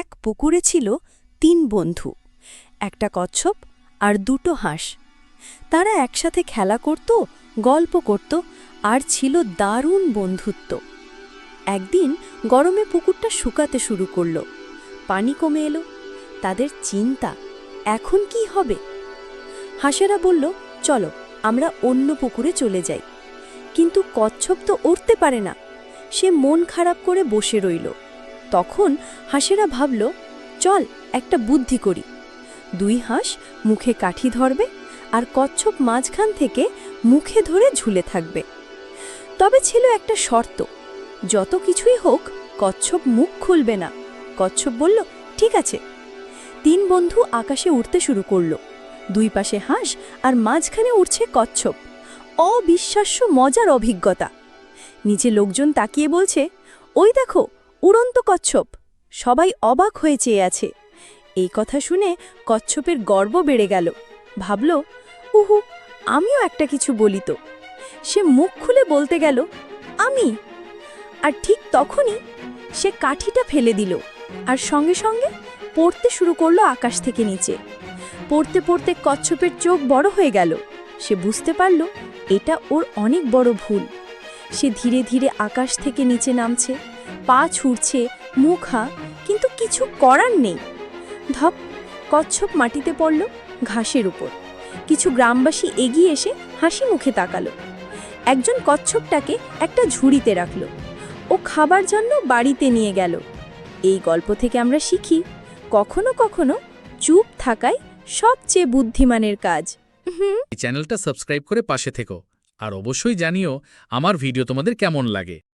এক পুকুরে ছিল তিন বন্ধু, একটা কচ্ছপ আর দুটো হাঁস। তারা একসাথে খেলা করত, গল্প করত আর ছিল দারুণ বন্ধুত্ব। একদিন গরমে পুকুরটা শুকাতে শুরু করল, পানি কমে এলো, তাদের চিন্তা, এখন কি হবে? হাঁসেরা বলল, চলো, আমরা অন্য পুকুরে চলে যাই। কিন্তু কচ্ছপ তো উঠতে পারে না, সে মন খারাপ করে বসে রইল। তখন হাঁসেরা ভাবল, চল, একটা বুদ্ধি করি। দুই হাঁস মুখে কাঠি ধরবে আর কচ্ছপ মাঝখান থেকে মুখে ধরে ঝুলে থাকবে। তবে ছিল একটা শর্ত, যত কিছুই হোক, কচ্ছপ মুখ খুলবে না। কচ্ছপ বলল, ঠিক আছে। তিন বন্ধু আকাশে উড়তে শুরু করল। দুই পাশে হাঁস আর মাঝখানে উঠছে কচ্ছপ। অবিশ্বাস্য মজার অভিজ্ঞতা। নিচে লোকজন তাকিয়ে বলছে, ওই দেখো কচ্ছপ। সবাই অবাক হয়ে চেয়ে আছে। এই কথা শুনে কচ্ছপের গর্ব বেড়ে গেল। ভাবল, উহু, আমিও একটা কিছু বলি তো। সে মুখ খুলে বলতে গেল, আমি? আর ঠিক তখনই সে কাঠিটা ফেলে দিল আর সঙ্গে সঙ্গে পড়তে শুরু করল আকাশ থেকে নিচে। পড়তে পড়তে কচ্ছপের চোখ বড় হয়ে গেল। সে বুঝতে পারল, এটা ওর অনেক বড় ভুল। সে ধীরে ধীরে আকাশ থেকে নিচে নামছে, পা ছুঁড়ছে মুখ, কিন্তু কিছু করার নেই। ধপ, কচ্ছপ মাটিতে পড়ল ঘাসের উপর। কিছু গ্রামবাসী এগিয়ে এসে হাসি মুখে তাকালো। একজন কচ্ছপটাকে একটা ঝুড়িতে রাখল। ও খাবার জন্য বাড়িতে নিয়ে গেল। এই গল্প থেকে আমরা শিখি, কখনো কখনো চুপ থাকাই সবচেয়ে বুদ্ধিমানের কাজ। চ্যানেলটা সাবস্ক্রাইব করে পাশে থেকো। আর অবশ্যই জানিও আমার ভিডিও তোমাদের কেমন লাগে।